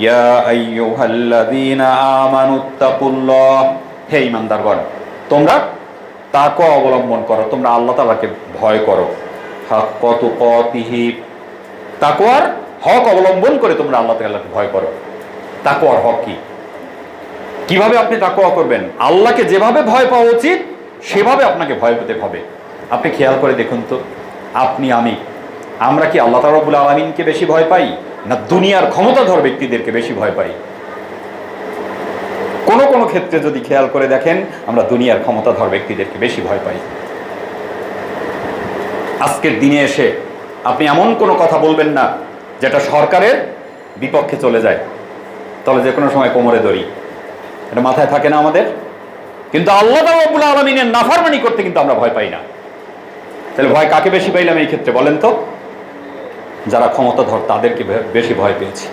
ইয়া হে তোমরা তাকওয়া অবলম্বন করো, তোমরা আল্লাহ তাআলাকে ভয় করো। হাক্কা তুকাতিহি। তাকওয়ার হক অবলম্বন করে তোমরা আল্লাহ তাআলাকে ভয় করো। তাকওয়ার হক কি? কীভাবে আপনি তাকওয়া করবেন? আল্লাহকে যেভাবে ভয় পাওয়া উচিত, সেভাবে আপনাকে ভয় পেতে হবে। আপনি খেয়াল করে দেখুন তো, আপনি আমি, আমরা কি আল্লাহ তারবুল আলমিনকে বেশি ভয় পাই? না দুনিয়ার ক্ষমতাধর ব্যক্তিদেরকে বেশি ভয় পাই। কোনো কোনো ক্ষেত্রে যদি খেয়াল করে দেখেন, আমরা দুনিয়ার ক্ষমতাধর ব্যক্তিদেরকে বেশি ভয় পাই। আজকের দিনে এসে আপনি এমন কোনো কথা বলবেন না, যেটা সরকারের বিপক্ষে চলে যায়। তাহলে যে কোনো সময় কোমরে দড়ি। এটা মাথায় থাকে না আমাদের। কিন্তু আল্লাহ রাব্বুল আলমিনের নাফারমানি করতে কিন্তু আমরা ভয় পাই না। তাহলে ভয় কাকে বেশি পাইলাম এই ক্ষেত্রে বলেন তো? যারা ক্ষমতাধর, তাদেরকে বেশি ভয় পেয়েছি।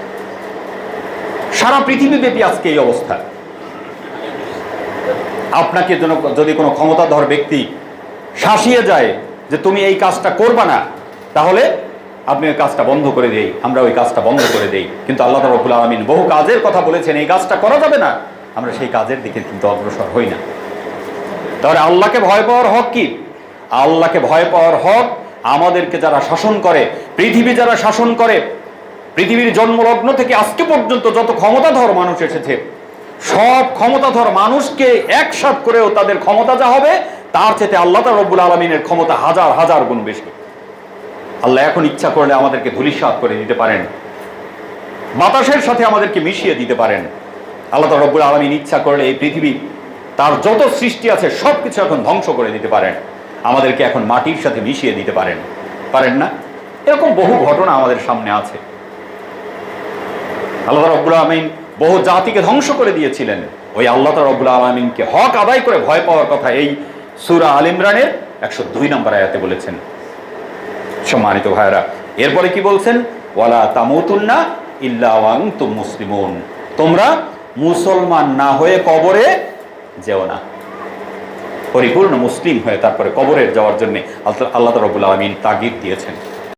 সারা পৃথিবীব্যাপী আজকে এই অবস্থা। আপনাকে যদি কোনো ক্ষমতাধর ব্যক্তি শাসিয়ে যায় যে তুমি এই কাজটা করবা না, তাহলে আপনি ওই কাজটা বন্ধ করে দেই, আমরা ওই কাজটা বন্ধ করে দেই। কিন্তু আল্লাহ রবুল আলমিন বহু কাজের কথা বলেছেন, এই কাজটা করা যাবে না। আমরা সেই কাজের দিকে কিন্তু অগ্রসর হই না। তাহলে আল্লাহকে ভয় পাওয়ার হক কি? আল্লাহকে ভয় পাওয়ার হক আমাদেরকে যারা শাসন করে, পৃথিবী যারা শাসন করে, পৃথিবীর জন্মলগ্ন থেকে আজকে পর্যন্ত যত ক্ষমতাধর মানুষ এসেছে, সব ক্ষমতাধর মানুষকে একসাথ করেও তাদের ক্ষমতা যা হবে, তার চেয়ে আল্লাহ রব্বুল আলমিনের ক্ষমতা হাজার হাজার গুণ বেশি। আল্লাহ এখন ইচ্ছা করলে আমাদেরকে ধুলিসাৎ করে দিতে পারেন। বাতাসের সাথে আমাদেরকে মিশিয়ে দিতে পারেন। আল্লাহ রব্বুল আলমিন ইচ্ছা করলে এই পৃথিবী তার যত সৃষ্টি আছে সব কিছু এখন ধ্বংস করে দিতে পারেন। আমাদেরকে এখন মাটির সাথে মিশিয়ে দিতে পারেন। পারেন না? এরকম বহু ঘটনা আমাদের সামনে আছে। আল্লাহ রব্বুল আলমিন বহু জাতিকে ধ্বংস করে দিয়েছিলেন। ওই আল্লাহ রব্বুল আলমিনকে হক আদায় করে ভয় পাওয়ার কথা এই সুরা আল ইমরানের একশো দুই নম্বর আয়াতে বলেছেন। সম্মানিত ভাইরা এরপরে কি বলছেন? ওয়ালা তামুতুন্না ইল্লা ওয়াংতুম মুসলিমুন। তোমরা মুসলমান না হয়ে কবরে যেও না। পরিপূর্ণ মুসলিম হয়ে তারপরে কবরের যাওয়ার জন্য আল্লাহ রবুল আলমিন তাগিদ দিয়েছেন।